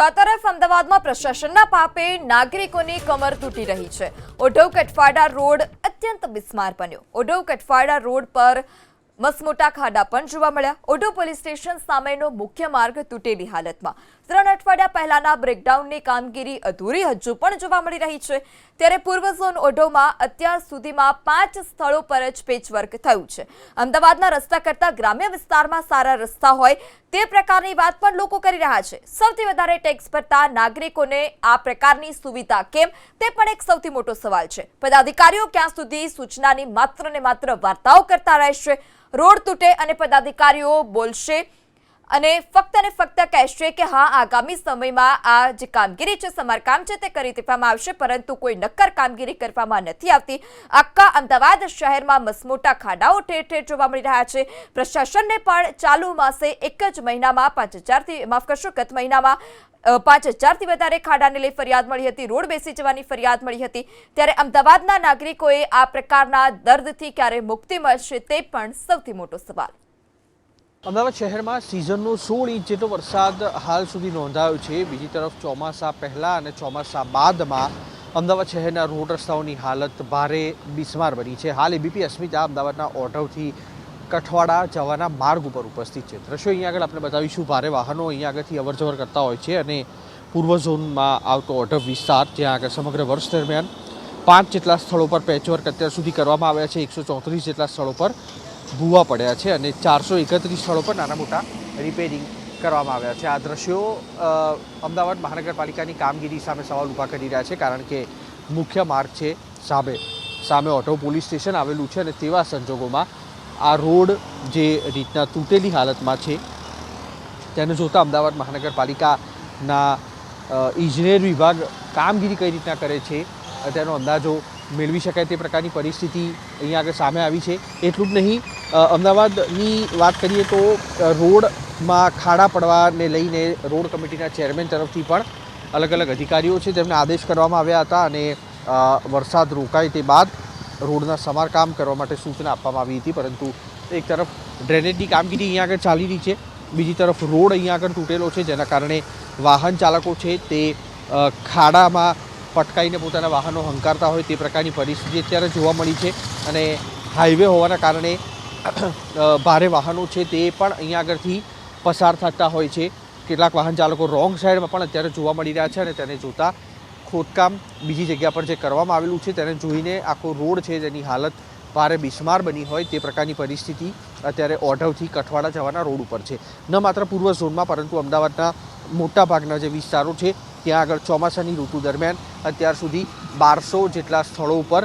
તો તરફ અમદાવાદમાં પ્રશાસનના પાપે નાગરિકોની કમર તૂટી રહી છે. ઓઢવ કટફાડા રોડ અત્યંત બિસ્માર બન્યો. ઓઢવ કટફાડા રોડ પર મસમોટા ખાડા પણ જોવા મળ્યા. ઓઢો પોલીસ સ્ટેશન સામેનો મુખ્ય માર્ગ તૂટેલી હાલતમાં. ત્રણ અઠવાડિયા પહેલાના બ્રેકડાઉનની કામગીરી અધૂરી હજુ પણ જોવા મળી રહી છે. ત્યારે પૂર્વ ઝોન ઓઢોમાં અત્યાર સુધીમાં પાંચ સ્થળો પર જ પેચવર્ક થયું છે. અમદાવાદના રસ્તા કરતા ગ્રામ્ય વિસ્તારમાં સારા રસ્તા હોય તે પ્રકારની વાત પણ લોકો કરી રહ્યા છે. સૌથી વધારે ટેક્સ ભરતા નાગરિકોને આ પ્રકારની સુવિધા કેમ? તે પણ એક સૌથી મોટો સવાલ છે. પદાધિકારીઓ ક્યાં સુધી સૂચનાની માત્ર ને માત્ર વાર્તાઓ કરતા રહેશે? રોડ તૂટે અને પદાધિકારીઓ બોલશે. અને ફક્ત અને ફક્ત કહેશે કે હા, આગામી સમયમાં આ જે કામગીરી છે, સમારકામ છે તે કરી દેવામાં આવશે, પરંતુ કોઈ નક્કર કામગીરી કરવામાં નથી આવતી. આખા અમદાવાદ શહેરમાં મસમોટા ખાડાઓ ઠેર ઠેર જોવા મળી રહ્યા છે. પ્રશાસનને પણ ચાલુ માસે એક જ મહિનામાં પાંચ હજારથી, માફ કરશો, ગત મહિનામાં પાંચ હજારથી વધારે ખાડાને લઈ ફરિયાદ મળી હતી. રોડ બેસી જવાની ફરિયાદ મળી હતી. ત્યારે અમદાવાદના નાગરિકોએ આ પ્રકારના દર્દથી ક્યારે મુક્તિ મળશે તે પણ સૌથી મોટો સવાલ. અમદાવાદ શહેરમાં સિઝનનો સોળ ઇંચ જેટલો વરસાદ હાલ સુધી નોંધાયો છે. બીજી તરફ ચોમાસા પહેલાં અને ચોમાસા બાદમાં અમદાવાદ શહેરના રોડ રસ્તાઓની હાલત ભારે બિસ્માર બની છે. હાલ એબીપી, અસ્મિતા અમદાવાદના ઓઢવથી કઠવાડા જવાના માર્ગ ઉપર ઉપસ્થિત છે. દ્રશ્યો અહીંયા આગળ આપણે બતાવીશું. ભારે વાહનો અહીંયા આગળથી અવરજવર કરતા હોય છે અને પૂર્વ ઝોનમાં આવતો ઓઢવ વિસ્તાર, જ્યાં આગળ સમગ્ર વર્ષ દરમિયાન પાંચ જેટલા સ્થળો પર પેચવર્ક અત્યાર સુધી કરવામાં આવ્યા છે. એકસો ચોત્રીસ જેટલા સ્થળો પર ભૂવા પડ્યા છે અને ચારસો એકત્રીસ સ્થળો પર નાના મોટા રિપેરિંગ કરવામાં આવ્યા છે. આ દ્રશ્યો અમદાવાદ મહાનગરપાલિકાની કામગીરી સામે સવાલ ઊભા કરી રહ્યા છે કારણ કે મુખ્ય માર્ગ છે સામે. સામે ઓટો પોલીસ સ્ટેશન આવેલું છે અને તેવા સંજોગોમાં આ રોડ જે રીતના તૂટેલી હાલતમાં છે, તેને જોતાં અમદાવાદ મહાનગરપાલિકાના ઇજનેર વિભાગ કામગીરી કઈ રીતના કરે છે, તેનો અંદાજો મેળવી શકાય તે પ્રકારની પરિસ્થિતિ અહીંયા આગળ સામે આવી છે. એટલું જ નહીં અમદાવાદની વાત કરીએ તો રોડમાં ખાડા પડવાને લઈને રોડ કમિટીના ચેરમેન તરફથી પણ અલગ અલગ અધિકારીઓ છે તેમને આદેશ કરવામાં આવ્યા હતા અને વરસાદ રોકાય તે બાદ રોડના સમારકામ કરવા માટે સૂચના આપવામાં આવી હતી. પરંતુ એક તરફ ડ્રેનેજની કામગીરી અહીંયા આગળ ચાલી રહી છે. બીજી તરફ રોડ અહીંયા આગળ તૂટેલો છે, જેના કારણે વાહન ચાલકો છે તે ખાડામાં પટકાઈને પોતાના વાહનો હંકારતા હોય તે પ્રકારની પરિસ્થિતિ અત્યારે જોવા મળી છે. અને હાઈવે હોવાના કારણે ભારે વાહનો છે તે પણ અહીંયા આગળથી પસાર થતા હોય છે. કેટલાક વાહન ચાલકો રોંગ સાઈડમાં પણ અત્યારે જોવા મળી રહ્યા છે અને તેને જોતા ખોદકામ બીજી જગ્યા પર જે કરવામાં આવેલું છે તેને જોઈને આખો રોડ છે જેની હાલત ભારે બિસ્માર બની હોય તે પ્રકારની પરિસ્થિતિ અત્યારે ઓઢવથી કઠવાડા જવાના રોડ ઉપર છે. ન માત્ર પૂર્વ ઝોનમાં પરંતુ અમદાવાદના મોટા ભાગના જે વિસ્તારો છે ત્યાં આગળ ચોમાસાની ઋતુ દરમિયાન અત્યાર સુધી બારસો જેટલા સ્થળો ઉપર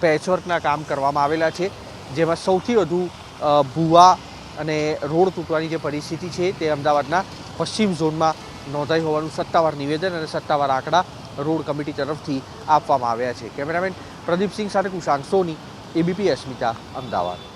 પેચવર્કના કામ કરવામાં આવેલા છે. જેમાં સૌથી વધુ ભૂવા અને રોડ તૂટવાની જે પરિસ્થિતિ છે તે અમદાવાદના પશ્ચિમ ઝોનમાં નોંધાઈ હોવાનું સત્તાવાર નિવેદન અને સત્તાવાર આંકડા રોડ કમિટી તરફથી આપવામાં આવ્યા છે. કેમેરામેન પ્રદીપસિંહ સાથે કુશાંક સોની, એબીપી અસ્મિતા, અમદાવાદ.